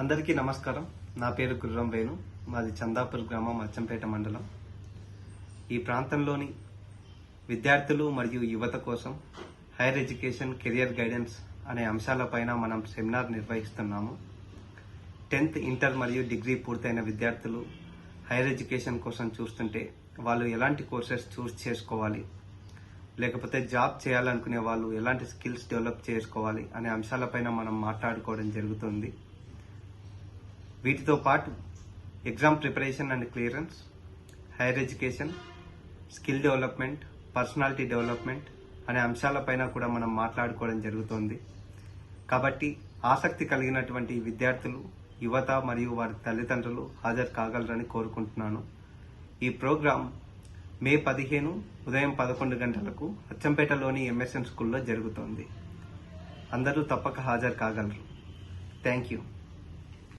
అందరికీ నమస్కారం. నా పేరు గుర్రం వేణు. మాది చందాపూర్ గ్రామం అచ్చంపేట మండలం. ఈ ప్రాంతంలోని విద్యార్థులు మరియు యువత కోసం హైయర్ ఎడ్యుకేషన్ కెరియర్ గైడెన్స్ అనే అంశాలపైన మనం సెమినార్ నిర్వహిస్తున్నాము. టెన్త్ ఇంటర్ మరియు డిగ్రీ పూర్తయిన విద్యార్థులు హైయర్ ఎడ్యుకేషన్ కోసం చూస్తుంటే వాళ్ళు ఎలాంటి కోర్సెస్ చూస్ చేసుకోవాలి లేకపోతే జాబ్ చేయాలనుకునే వాళ్ళు ఎలాంటి స్కిల్స్ డెవలప్ చేసుకోవాలి అనే అంశాలపైన మనం మాట్లాడుకోవడం జరుగుతుంది. వీటితో పాటు exam preparation and clearance higher education skill development personality development అనే అంశాలపైన కూడా మనం మాట్లాడుకోవడం జరుగుతుంది. కాబట్టి ఆసక్తి కలిగినటువంటి విద్యార్థులు యువత మరియు వారి తల్లిదండ్రులు హాజరు కాగలరని కోరుకుంటున్నాను. ఈ ప్రోగ్రాం మే పదిహేను ఉదయం పదకొండు గంటలకు అచ్చంపేటలోని ఎంఎస్ఎన్ స్కూల్లో జరుగుతోంది. అందరూ తప్పక హాజరు కాగలరు. Thank you.